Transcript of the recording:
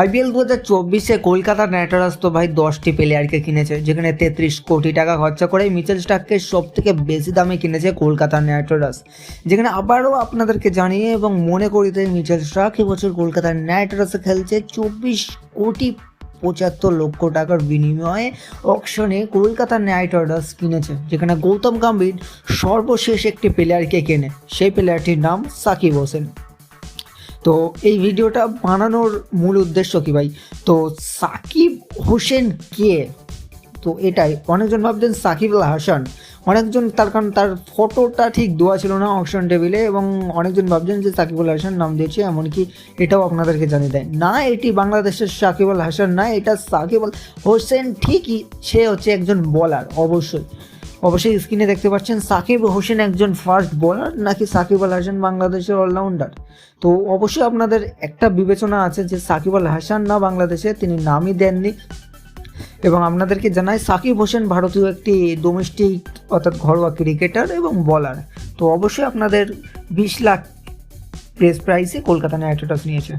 IPL দু হাজার চব্বিশে কলকাতা নাইট রাইডার্স তো ভাই দশটি প্লেয়ারকে কিনেছে, যেখানে তেত্রিশ কোটি টাকা খরচা করে মিচেল স্টাককে সব থেকে বেশি দামে কিনেছে কলকাতা নাইট রাইডার্স যেখানে আবারও আপনাদেরকে জানিয়ে এবং মনে করি তাই মিচেল স্টাক এবছর কলকাতা নাইট রাইডার্সে খেলছে চব্বিশ কোটি পঁচাত্তর লক্ষ টাকার বিনিময়ে অকশনে কলকাতা নাইট রাইডার্স কিনেছে, যেখানে গৌতম গম্ভীর সর্বশেষ একটি প্লেয়ারকে কেনে। সেই প্লেয়ারটির নাম সাকিব হোসেন। তো এই ভিডিওটা বানানোর মূল উদ্দেশ্য কি ভাই? তো সাকিব হোসেন কে? তো এটাই, অনেকজন ভাবছেন সাকিব আল হাসান। অনেকজন তার কারণ তার ফটোটা ঠিক দেওয়া ছিল না অপশন টেবিলে এবং অনেকজন ভাবছেন যে সাকিব আল হাসান নাম দিয়েছে, এমনকি এটাও আপনাদেরকে জানিয়ে দেয়। না, এটি বাংলাদেশের সাকিব আল হাসান না, এটা সাকিব আল হোসেন ঠিকই, সে হচ্ছে একজন বলার অবশ্যই। অবশ্যই স্ক্রিনে দেখতে পাচ্ছেন সাকিব হোসেন একজন ফার্স্ট বোলার নাকি সাকিব আল হাসান বাংলাদেশের অলরাউন্ডার তো অবশ্যই আপনাদের একটা বিবেচনা আছে যে সাকিব আল হাসান না বাংলাদেশে, তিনি নামই দেননি। এবং আপনাদেরকে জানাই, সাকিব হোসেন ভারতীয় একটি ডোমেস্টিক অর্থাৎ ঘরোয়া ক্রিকেটার এবং বলার তো অবশ্যই আপনাদের বিশ লাখ প্রেস প্রাইসে কলকাতা নাইট নিয়েছে।